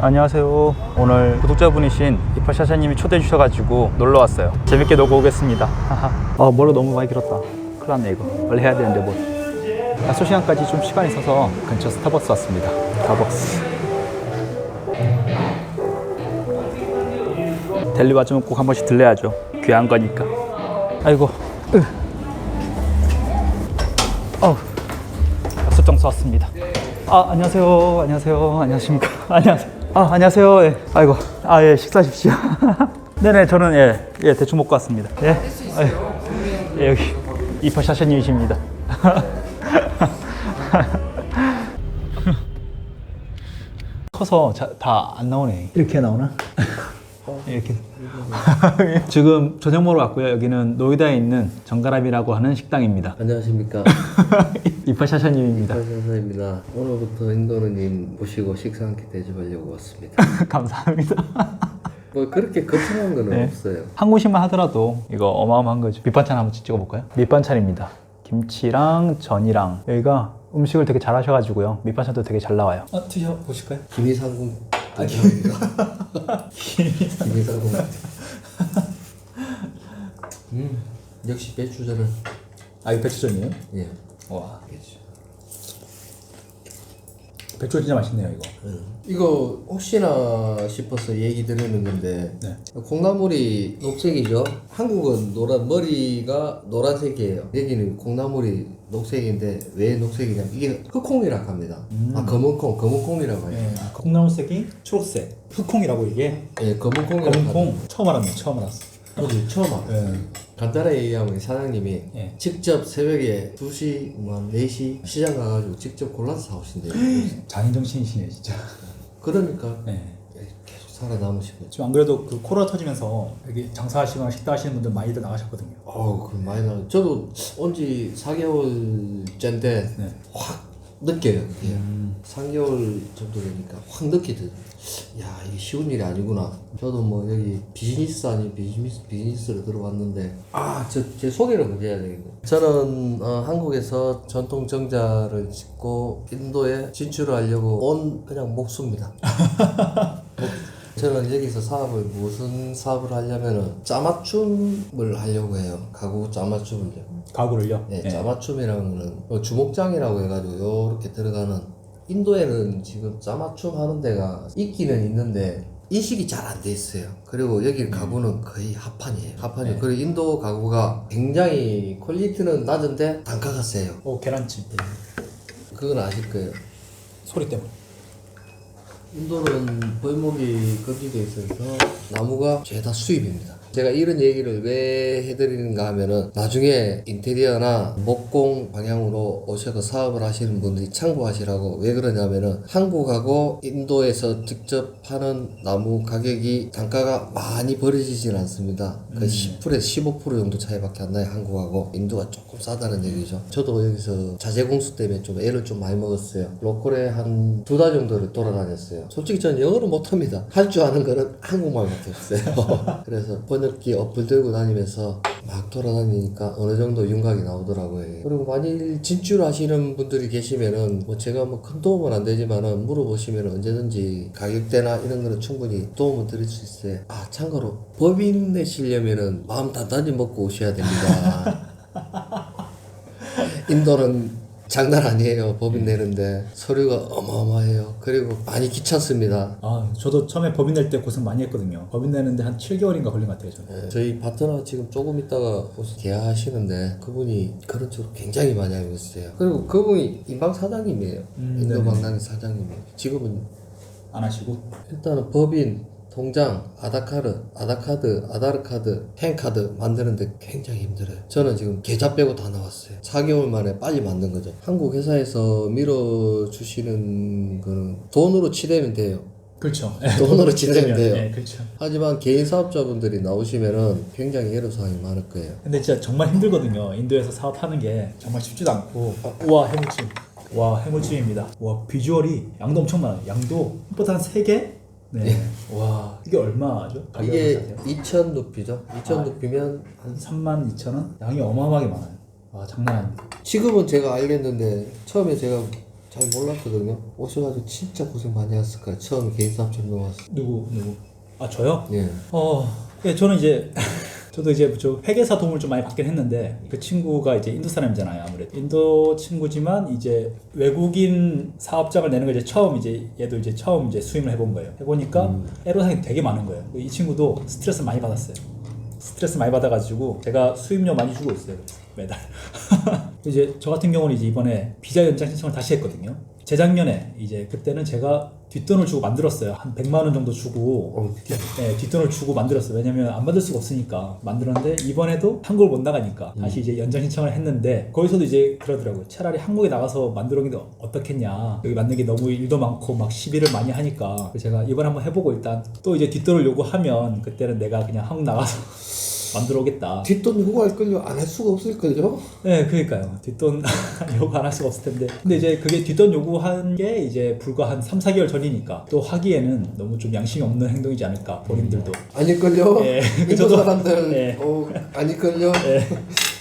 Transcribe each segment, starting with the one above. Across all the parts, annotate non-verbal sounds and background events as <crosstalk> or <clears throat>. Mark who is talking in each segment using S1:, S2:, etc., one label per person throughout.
S1: 안녕하세요. 오늘 구독자분이신 이파샤샤님이 초대해 주셔가지고 놀러 왔어요. 재밌게 놀고 오겠습니다. 아, 머리 너무 많이 길었다. 큰일 났네, 이거. 원래 해야 되는데 뭐. 약속 시간까지 좀 시간이 있어서 근처 스타벅스 왔습니다. 스타벅스. 델리 와주면 꼭 한 번씩 들려야죠. 귀한 거니까. 아이고. 으. 어우. 약속 장소 왔습니다. 아, 안녕하세요. 안녕하세요. 안녕하십니까. <laughs> 안녕하세요. 아, 안녕하세요. 예. 아이고. 아, 예, 식사하십시오. <laughs> 네네, 저는 예, 예, 대충 먹고 왔습니다. 예. 아유, 예, 여기 이퍼샤샤님이십니다. <laughs> 커서 다 안 나오네. 이렇게 나오나? <laughs> 이렇게. <laughs> 지금 저녁 먹으러 왔고요. 여기는 노이다에 있는 정가람이라고 하는 식당입니다.
S2: 안녕하십니까 <laughs>
S1: 이퍼샤샤님입니다.
S2: 박사사입니다 오늘부터 인도르님 모시고 식사 함께 대접하려고 왔습니다 <laughs>
S1: 감사합니다.
S2: 뭐 그렇게 거창한 거는
S1: 네.
S2: 없어요
S1: 한 곳이만 하더라도 이거 어마어마한 거죠. 밑반찬 한번 찍어 볼까요? 밑반찬입니다. 김치랑 전이랑 여기가 음식을 되게 잘 하셔가지고요. 밑반찬도 되게 잘 나와요. 아, 드셔 보실까요?
S2: 김이상궁 아닙니다 김이상궁 음 역시 배추전은
S1: 아, 이거 배추전이에요?
S2: 예
S1: 와, 배추 진짜 맛있네요, 이거.
S2: 음. 이거 혹시나 싶어서 얘기 드리는 건데
S1: 네.
S2: 콩나물이 녹색이죠. 한국은 노란 머리가 노란색이에요. 여기는 콩나물이 녹색인데 왜 녹색이냐면 이게 흑콩이라고 합니다. 아 검은콩, 검은콩이라고 해요.
S1: 네, 콩나물색이 초록색. 흑콩이라고 이게.
S2: 예, 검은콩이라고 합니다.
S1: 검은콩. 처음 알았네, 처음 알았어.
S2: 저도 처음 알았어요.
S1: 네.
S2: 간단하게 얘기하면 사장님이
S1: 예.
S2: 직접 새벽에 2시, 뭐한 4시 시장 가가지고 직접 골라서 사오신대요. <gasps>
S1: 장인정신이시네, 진짜.
S2: 그러니까
S1: 네. 지금 안 그래도 그 코로나 터지면서 여기 장사하시거나 식당하시는 분들 많이들 나가셨거든요.
S2: 어우, 그 많이 나. 저도 온 지 4개월째인데
S1: 네.
S2: 확 느껴요. 그게. 3개월 정도 되니까 확 느끼더라고요. 야, 이게 쉬운 일이 아니구나. 저도 뭐 여기 비즈니스 아닌 비즈니스, 비즈니스로 들어왔는데, 아, 저, 제 소개를 먼저 해야 되겠네. 저는 어, 한국에서 전통 정자를 짓고 인도에 진출을 하려고 온 그냥 목수입니다. <laughs> 저는 여기서 사업을 무슨 사업을 하려면은 짜맞춤을 하려고 해요. 가구 짜맞춤을요.
S1: 가구를요?
S2: 네, 짜맞춤이라는 거는 뭐 주목장이라고 해가지고 요렇게 들어가는 인도에는 지금 짜맞춤 하는 데가 있기는 있는데 인식이 잘 안 돼 있어요. 그리고 여기 가구는 거의 합판이에요. 합판이에요. 그리고 인도 가구가 굉장히 퀄리티는 낮은데 단가가 세요.
S1: 오, 계란찜.
S2: 그건 아실 거예요.
S1: 소리 때문에.
S2: 인도는 벌목이 금지되어 있어서 나무가 죄다 수입입니다. 제가 이런 얘기를 왜 해드리는가 하면은 나중에 인테리어나 목공 방향으로 오셔서 사업을 하시는 분들이 참고하시라고 왜 그러냐면은 한국하고 인도에서 직접 파는 나무 가격이 단가가 많이 벌어지진 않습니다. 그 10%에서 15% 정도 차이밖에 안 나요 한국하고 인도가 조금 싸다는 얘기죠. 저도 여기서 자재 공수 때문에 좀 애를 좀 많이 먹었어요. 로컬에 한 두 달 정도를 돌아다녔어요. 솔직히 저는 영어를 못합니다. 할 줄 아는 거는 한국말밖에 없어요. <laughs> 그래서 번역기 어플 들고 다니면서 막 돌아다니니까 어느 정도 윤곽이 나오더라고요. 그리고 만일 진출하시는 분들이 계시면은 뭐 제가 뭐 큰 도움은 안 되지만은 물어보시면 언제든지 가격대나 이런 거는 충분히 도움을 드릴 수 있어요. 아 참고로 법인 내시려면은 마음 단단히 먹고 오셔야 됩니다. <laughs> 인도는 장난 아니에요. 법인 내는데 서류가 어마어마해요. 그리고 많이 귀찮습니다.
S1: 아, 저도 처음에 법인 낼 때 고생 많이 했거든요. 법인 내는데 한 7개월인가 걸린 것 같아요, 저는.
S2: 네, 저희 파트너 지금 조금 있다가 오서 계약하시는데 그분이 그런 쪽으로 굉장히 많이 알고 있어요. 그리고 그분이 인방 사장님이에요.
S1: 음,
S2: 인도
S1: 네네.
S2: 방랑의 사장님이에요. 지금은
S1: 안 하시고.
S2: 일단은 법인, 통장, 아다카드, 아다카드, 아다르카드, 펜카드 만드는데 굉장히 힘들어요. 저는 지금 계좌 빼고 다 나왔어요. 4개월 만에 빨리 만든 거죠. 한국 회사에서 밀어주시는 거는 돈으로 치대면 돼요.
S1: 그렇죠. <laughs>
S2: 돈으로 치대면 돼요.
S1: 네, 그렇죠.
S2: 하지만 개인 사업자분들이 나오시면은 굉장히 애로사항이 많을 거예요.
S1: 근데 진짜 정말 힘들거든요. 인도에서 사업하는 게 정말 쉽지도 않고. 우와, 해물찜. 와, 해물찜입니다. 와, 비주얼이 양도 엄청 많아요. 양도 한 3개? 네. 와, 이게 얼마죠?
S2: 이게
S1: 아세요?
S2: 2천 루피죠. 2천
S1: 아.
S2: 루피면
S1: 한 3만 2천 원? 양이 어마어마하게 많아요. 와, 장난 아닙니다.
S2: 지금은 제가 알겠는데 처음에 제가 잘 몰랐거든요. 오셔가지고 진짜 고생 많이 하셨을 거예요. 처음 개인 사업처럼 넘어왔어.
S1: 누구 누구? 아 저요?
S2: 예.
S1: 어, 예, 저는 이제 저도 이제 저 회계사 도움을 좀 많이 받긴 했는데 그 친구가 이제 인도 사람이잖아요 아무래도. 인도 친구지만 이제 외국인 사업장을 내는 거 이제 처음 이제 얘도 이제 처음 이제 수임을 해본 거예요. 해보니까 애로사항이 되게 많은 거예요. 이 친구도 스트레스 많이 받았어요. 스트레스 많이 받아가지고 제가 수임료 많이 주고 있어요 매달. <laughs> 이제 저 같은 경우는 이제 이번에 비자 연장 신청을 다시 했거든요. 재작년에 이제 그때는 제가 뒷돈을 주고 만들었어요 한 100만 원 정도 주고
S2: 어,
S1: 네, 뒷돈을 주고 만들었어요. 왜냐면 안 만들 수가 없으니까 만들었는데 이번에도 한국을 못 나가니까 다시 이제 연장 신청을 했는데 거기서도 이제 그러더라고요. 차라리 한국에 나가서 만들어는 게 어떻겠냐. 여기 만든 게 너무 일도 많고 막 시비를 많이 하니까 그래서 제가 이번에 한번 해보고 일단 또 이제 뒷돈을 요구하면 그때는 내가 그냥 한국 나가서 만들어 오겠다.
S2: 뒷돈 요구할 걸요? 안 할 수가 없을 걸요?
S1: 네, 그러니까요. 뒷돈 <laughs> 요구 안 할 수가 없을 텐데. 근데 이제 그게 뒷돈 요구한 게 이제 불과 한 3, 4개월 전이니까 또 하기에는 너무 좀 양심이 없는 행동이지 않을까, 본인들도.
S2: 아닐 걸요?
S1: 예. <laughs>
S2: 인도
S1: 저도-
S2: 사람들
S1: 예.
S2: 어, 아닐 걸요?
S1: 네.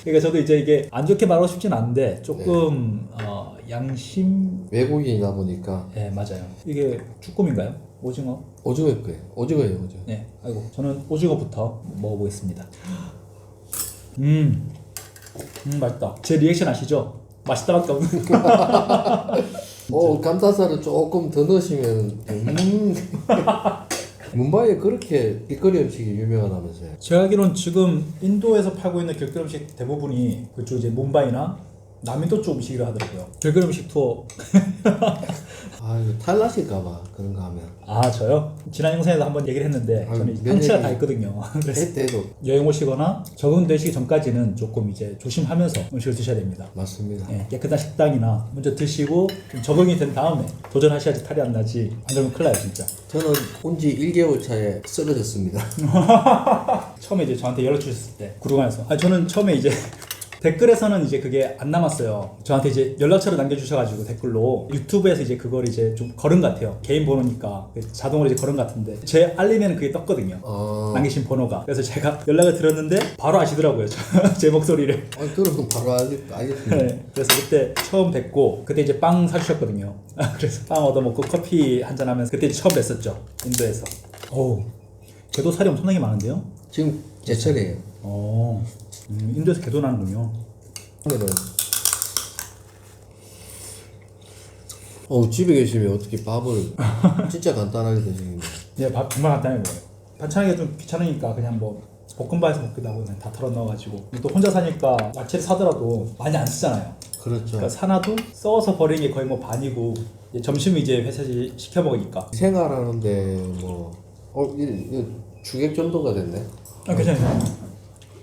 S1: 그러니까 저도 이제 이게 안 좋게 말하고 싶진 않은데 조금 어, 양심
S2: 외국인이다 보니까
S1: 예 맞아요 이게 쭈꾸미인가요 오징어
S2: 오징어일 거예요. 오징어예요, 오징어.
S1: 네 아이고 저는 오징어부터 먹어보겠습니다 음, 음 맛있다 제 리액션 아시죠 맛있다밖에 없는 <laughs>
S2: 어, 감자살을 조금 더 넣으시면 음. <laughs> 뭄바이에 그렇게 길거리 음식이 유명하다면서요?
S1: 제가 알기로는 지금 인도에서 팔고 있는 길거리 음식 대부분이 그쪽 이제 뭄바이나 남인도 쪽 음식이라 하더라고요 길거리 음식 투어
S2: 아, 이거 탈라실까봐 그런 거 하면.
S1: 아 저요? 지난 영상에서 한번 얘기를 했는데
S2: 아유,
S1: 저는 한치가 다 있거든요 <laughs> 그래서
S2: 때때도
S1: 여행 오시거나 적응되시기 전까지는 조금 이제 조심하면서 음식을 드셔야 됩니다.
S2: 맞습니다.
S1: 예, 깨끗한 식당이나 먼저 드시고 좀 적응이 된 다음에 도전하셔야지 탈이 안 나지. 안 그러면 큰일 나요 진짜.
S2: 저는 온 지 1개월 차에 쓰러졌습니다. <laughs>
S1: 처음에 이제 저한테 연락 주셨을 때 구르간에서 아 저는 처음에 이제 댓글에서는 이제 그게 안 남았어요. 저한테 이제 연락처를 남겨주셔가지고 댓글로 유튜브에서 이제 그걸 이제 좀 걸은 것 같아요. 개인 번호니까 그 자동으로 이제 걸은 것 같은데 제 알림에는 그게 떴거든요.
S2: 아,
S1: 남기신 번호가. 그래서 제가 연락을 드렸는데 바로 아시더라고요. <laughs> 제 목소리를.
S2: 아니, 그럼 바로 알, 알겠습니다.
S1: 네, 그래서 그때 처음 뵙고 그때 이제 빵 사주셨거든요. <laughs> 그래서 빵 얻어먹고 커피 한 잔 하면서 그때 처음 뵀었죠. 인도에서. 오, 개도 살이 엄청나게 많은데요?
S2: 지금 제철이에요.
S1: 어, 음, 인도에서 개도 나는군요.
S2: 그러면은 어 집에 계시면 어떻게 밥을 <laughs> 진짜 간단하게 드시는 거예요?
S1: 네, 밥 정말 간단해 보여요. 반찬하기가 좀 귀찮으니까 그냥 뭐 볶음밥에서 먹기도 하고 그냥 다 털어 넣어가지고 또 혼자 사니까 야채를 사더라도 많이 안 쓰잖아요.
S2: 그렇죠.
S1: 그러니까 사놔도 써서 버리는 게 거의 뭐 반이고 이제 점심 이제 회사에서 시켜 먹으니까.
S2: 생활하는데 뭐 어, 이, 이 주객 정도가 됐네.
S1: 아, 괜찮아요.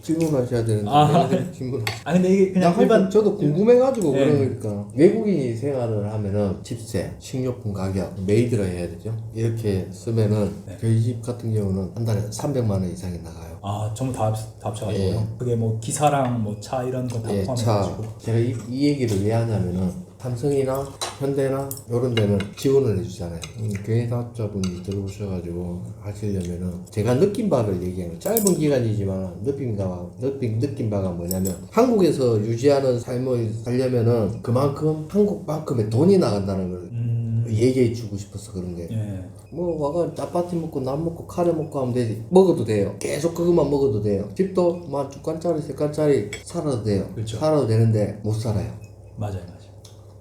S2: 질문하셔야 되는데
S1: 아.
S2: 매니저님 질문.
S1: 아 근데 이게
S2: 그냥
S1: 일반
S2: 저도 궁금해가지고
S1: 네.
S2: 그러니까 외국인이 생활을 하면은 집세, 식료품 가격, 메이드라 해야 되죠. 이렇게 쓰면은
S1: 네.
S2: 저희 집 같은 경우는 한 달에 300만 원 이상이 나가요.
S1: 아 전부 다, 합, 다 합쳐가지고요.
S2: 예.
S1: 그게 뭐 기사랑 뭐 차 이런 거 다
S2: 예, 차
S1: 포함해가지고.
S2: 제가 이, 이 얘기를 왜 하냐면은 삼성이나 현대나 이런 데는 지원을 해주잖아요. 음, 개인사업자분이 들어오셔가지고 하시려면은 제가 느낀 바를 얘기하는. 짧은 기간이지만 느낀 바가 느낀 느낀 바가 뭐냐면 한국에서 유지하는 삶을 살려면은 그만큼 한국만큼의 돈이 나간다는 걸
S1: 음,
S2: 얘기해 주고 싶어서 그런 게.
S1: 예.
S2: 뭐 와가 짜파티 먹고 남 먹고 카레 먹고 하면 되지 먹어도 돼요 계속 그것만 먹어도 돼요 집도 뭐두 칸짜리 세 칸짜리 살아도 돼요
S1: 그렇죠.
S2: 살아도 되는데 못 살아요
S1: 맞아요.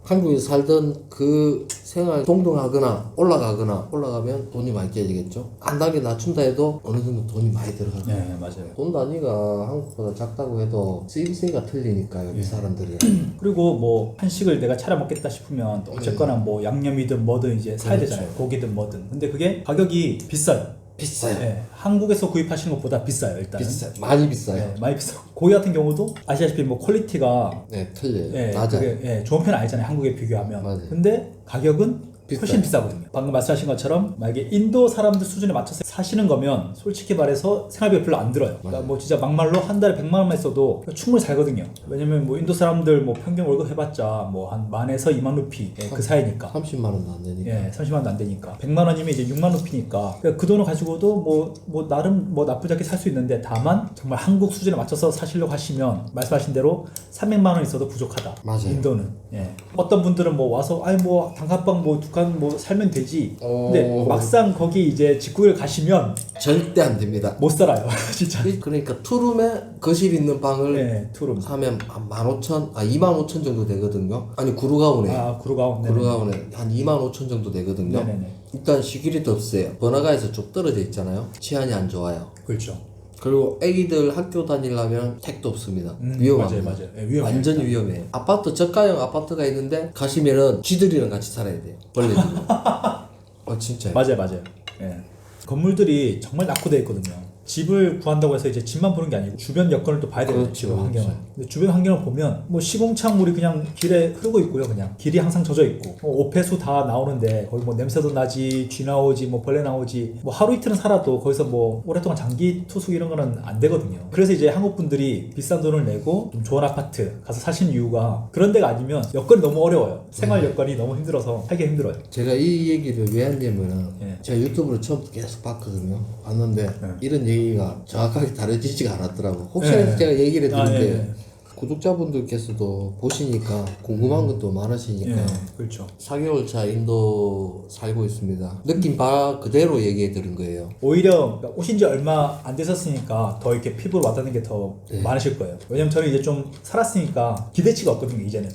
S2: 한국에서 살던 그 생활 동등하거나 올라가거나 올라가면 돈이 많이 깨지겠죠 한 단계 낮춘다 해도 어느 정도 돈이 많이 들어가요
S1: 예, 맞아요.
S2: 돈 단위가 한국보다 작다고 해도 쓰임새가 틀리니까
S1: 예.
S2: 여기 사람들이 <clears throat>
S1: 그리고 뭐 한식을 내가 차려 먹겠다 싶으면 또 어쨌거나 뭐 양념이든 뭐든 이제 사야
S2: 그렇죠.
S1: 되잖아요. 고기든 뭐든. 근데 그게 가격이 비싸요.
S2: 비싸요
S1: 예. 한국에서 구입하시는 것보다 비싸요, 일단은.
S2: 비싸요 많이 비싸요
S1: 예, 많이 비싸. 고기 같은 경우도 아시다시피 뭐 퀄리티가
S2: 네 틀려요
S1: 예,
S2: 낮아요
S1: 그게, 예, 좋은 편 아니잖아요. 한국에 비교하면.
S2: 맞아요.
S1: 근데 가격은 훨씬 비싸거든요. 방금 말씀하신 것처럼 만약에 인도 사람들 수준에 맞춰서 사시는 거면 솔직히 말해서 생활비가 별로 안 들어요. 그러니까 뭐 진짜 막말로 한 달에 100만 원만 있어도 충분히 살거든요. 왜냐면 뭐 인도 사람들 뭐 평균 월급 해봤자 뭐 한 만에서 2만 루피 예, 그 사이니까.
S2: 30만 원도 안 되니까.
S1: 예, 30만 원도 안 되니까. 100만 원이면 이제 6만 루피니까. 그러니까 그 돈을 가지고도 뭐, 뭐, 나름 뭐 나쁘지 않게 살 수 있는데 다만 정말 한국 수준에 맞춰서 사시려고 하시면 말씀하신 대로 300만 원 있어도 부족하다.
S2: 맞아요.
S1: 인도는. 예. 어떤 분들은 뭐 와서 아니 뭐 단칸방 뭐 두 칸뭐 살면 되지. 근데
S2: 오.
S1: 막상 거기 이제 직구를 가시면
S2: 절대 안 됩니다.
S1: 못 살아요. <laughs> 진짜.
S2: 그러니까 투룸에 거실 있는 방을
S1: 예, 투룸.
S2: 사면 한 15,000, 아25,000 정도 되거든요. 아니 구루가온에
S1: 아, 구루가온. 네네.
S2: 구루가온에 한25,000 정도 되거든요.
S1: 네네네.
S2: 일단 시기리도 없어요. 번화가에서 좀 떨어져 있잖아요. 치안이 안 좋아요.
S1: 그렇죠.
S2: 그리고 애기들 학교 다니려면 택도 없습니다.
S1: 음,
S2: 위험합니다.
S1: 맞아요, 맞아요. 예, 위험해요.
S2: 완전히 위험해요. 아파트 저가형 아파트가 있는데 가시면은 쥐들이랑 같이 살아야 돼요. 벌레들. <laughs> 어 진짜요.
S1: 맞아요, 맞아요. 예. 건물들이 정말 낙후되어 있거든요. 집을 구한다고 해서 이제 집만 보는 게 아니고 주변 여건을 또 봐야 되거든요.
S2: 그렇죠,
S1: 주변
S2: 그렇죠.
S1: 환경을. 근데 주변 환경을 보면 뭐 시궁창물이 그냥 길에 흐르고 있고요. 그냥 길이 항상 젖어 있고 뭐 오폐수 다 나오는데 거기 뭐 냄새도 나지, 쥐 나오지, 뭐 벌레 나오지. 뭐 하루 이틀은 살아도 거기서 뭐 오랫동안 장기 투숙 이런 거는 안 되거든요. 그래서 이제 한국 분들이 비싼 돈을 내고 좀 좋은 아파트 가서 사시는 이유가 그런 데가 아니면 여건이 너무 어려워요. 생활 여건이 너무 힘들어서 살기 힘들어요.
S2: 제가 이 얘기를 왜 했냐면은
S1: 예.
S2: 제가 유튜브로 처음 계속 봤거든요. 봤는데
S1: 네.
S2: 이런 얘기가 정확하게 다뤄지지가 않았더라고. 혹시나
S1: 예.
S2: 제가 얘기를
S1: 아,
S2: 드는데
S1: 예, 예.
S2: 구독자분들께서도 보시니까 궁금한 것도 많으시니까
S1: 예, 그렇죠.
S2: 4개월 차 인도 살고 있습니다. 느낌 바 그대로 얘기해 드린 거예요.
S1: 오히려 오신 지 얼마 안 되셨으니까 더 이렇게 피부로 와닿는 게 더
S2: 네.
S1: 많으실 거예요. 왜냐면 저는 이제 좀 살았으니까 기대치가 없거든요, 이제는.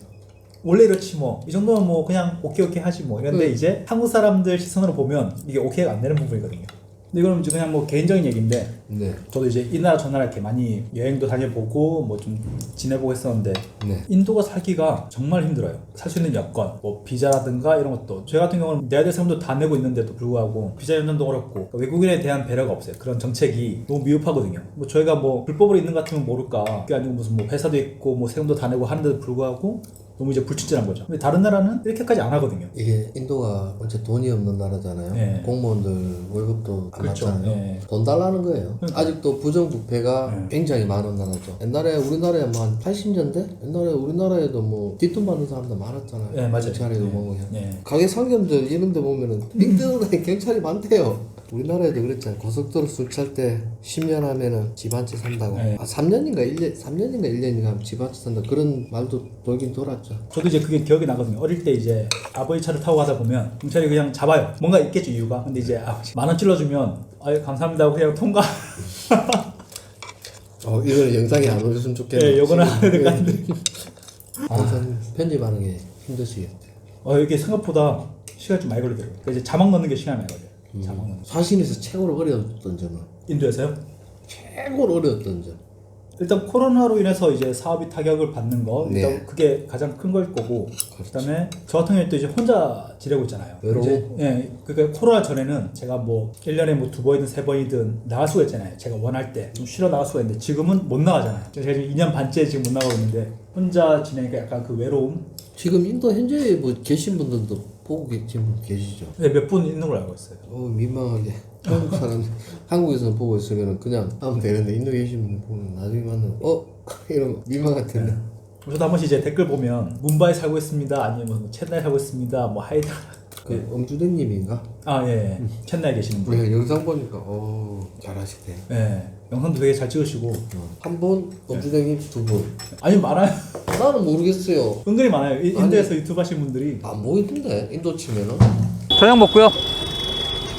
S1: 원래 이렇지 뭐. 이 정도면 뭐 그냥 오케이 오케이 하지 뭐. 이런데
S2: 음.
S1: 이제 한국 사람들 시선으로 보면 이게 오케이가 안 되는 부분이거든요. 근데 이거는 이제 그냥 뭐 개인적인 얘기인데
S2: 네.
S1: 저도 이제 이 나라 저 나라 이렇게 많이 여행도 다녀보고 뭐 좀 지내보고 했었는데
S2: 네.
S1: 인도가 살기가 정말 힘들어요. 살 수 있는 여건, 뭐 비자라든가 이런 것도. 저 같은 경우는 내야 될 세금도 다 내고 있는데도 불구하고 비자 연장도 어렵고 그러니까 외국인에 대한 배려가 없어요. 그런 정책이 너무 미흡하거든요. 뭐 저희가 뭐 불법으로 있는 것 같으면 모를까. 그게 아니고 무슨 뭐 회사도 있고 뭐 세금도 다 내고 하는데도 불구하고 너무 이제 불친절한 거죠. 근데 다른 나라는 이렇게까지 안 하거든요.
S2: 이게 인도가 어째 돈이 없는 나라잖아요.
S1: 네.
S2: 공무원들 월급도 안
S1: 그렇죠.
S2: 맞잖아요.
S1: 네.
S2: 돈 달라는 거예요.
S1: 그러니까.
S2: 아직도 부정부패가
S1: 네.
S2: 굉장히 많은 나라죠. 옛날에 우리나라에 뭐한 80년대? 옛날에 우리나라에도 뭐 뒷돈 받는 사람들 많았잖아요.
S1: 네, 맞아요.
S2: 경찰에도
S1: 네.
S2: 보면.
S1: 네.
S2: 가게 상점들 이런 데 보면은 빙등에 <laughs> 경찰이 많대요. 우리나라에도 그랬잖아요. 고속도로 술 찰 때 10년 하면은 집 한 채 산다고.
S1: 네.
S2: 아, 3년인가 1년, 3년인가 1년인가 하면 집 한 채 산다. 그런 말도 돌긴 돌았죠.
S1: 저도 이제 그게 기억이 나거든요. 어릴 때 이제 아버지 차를 타고 가다 보면 경찰이 그냥 잡아요. 뭔가 있겠죠 이유가. 근데 이제 아버지 만원 찔러주면 아유 감사합니다 하고 그냥 통과.
S2: 어, 이거는 영상에 안 올렸으면 좋겠네요.
S1: 예, 요거는 안 해야 될것 같은데.
S2: 영상 편집하는 게 힘드시겠대.
S1: 어 이게 생각보다 시간이 좀 많이 걸리더라고요. 그러니까 이제 자막 넣는 게 시간이 많이 걸려요. 넣는. 거.
S2: 사신에서 최고로 어려웠던 점은
S1: 인도에서요?
S2: 최고로 어려웠던 점.
S1: 일단 코로나로 인해서 이제 사업이 타격을 받는 거 일단
S2: 네.
S1: 그게 가장 큰 걸 거고 그다음에 저 같은 경우에 또 이제 혼자 지내고 있잖아요.
S2: 외로워?
S1: 이제, 예, 그러니까 코로나 전에는 제가 뭐 1년에 뭐 두 번이든 세 번이든 나갈 수가 있잖아요. 제가 원할 때 좀 쉬러 나갈 수가 있는데 지금은 못 나가잖아요. 제가 지금 2년 반째 지금 못 나가고 있는데 혼자 지내니까 약간 그 외로움
S2: 지금 인도 현재 뭐 계신 분들도 보고 계, 지금 계시죠.
S1: 네, 몇 분 있는 걸 알고 있어요.
S2: 어 민망하게 <laughs> 한국 사람 한국에서는 보고 있으면 그냥 하면 되는데 인도 계신 분 보면 나중에 만나면 어 <laughs> 이런 민망할 텐데.
S1: 저도 한 번씩 이제 댓글 보면 문바이 살고 있습니다. 아니면 뭐 첸나이 살고 있습니다. 뭐 하이드 <laughs>
S2: 그 엄주대님인가?
S1: 아 예, 예. 첸나이 계시는 분.
S2: 우리가 영상 보니까 어 잘하시대.
S1: 예. 영상도 되게 잘 찍으시고
S2: 어, 한 분, 엄주대님 두 분.
S1: 아니 많아요.
S2: 나는 모르겠어요.
S1: 은근히 많아요. 이- 인도에서 유튜브 하시는 분들이.
S2: 안 보이던데 인도 치면은.
S1: 저녁 먹고요.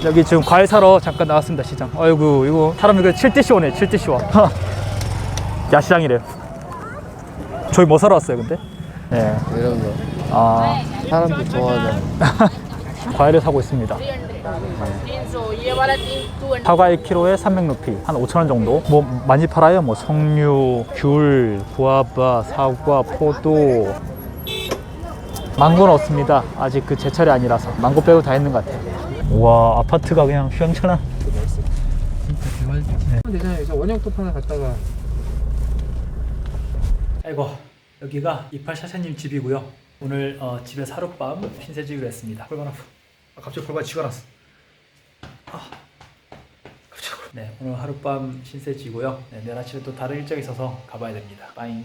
S1: 여기 지금 과일 사러 잠깐 나왔습니다 시장. 아이고 이거 사람 이거 7대 시원해 7대 시원. 야시장이래요. 저희 뭐 사러 왔어요 근데? 네.
S2: 이런 거
S1: 아
S2: 사람들 좋아하잖아. <laughs>
S1: 과일을 사고 있습니다. 사과 1kg에 300루피 한 5천 원 정도. 뭐 많이 팔아요? 뭐 석류, 귤, 부아바, 사과, 포도. 망고는 없습니다. 아직 그 제 차례 아니라서. 망고 빼고 다 있는 것 같아요. 와 아파트가 그냥 휘황찬한
S3: 대전에 여기서 원형 토판을 갔다가.
S1: 아이고 여기가 이팔 샤샤님 집이고요. 오늘 어, 집에 하룻밤 신세지기로 했습니다. 골반 아프. 아, 갑자기 골반 쥐가 났어. 아, 네, 오늘 하룻밤 신세지고요. 네, 내일 아침에 또 다른 일정이 있어서 가봐야 됩니다. 빠잉.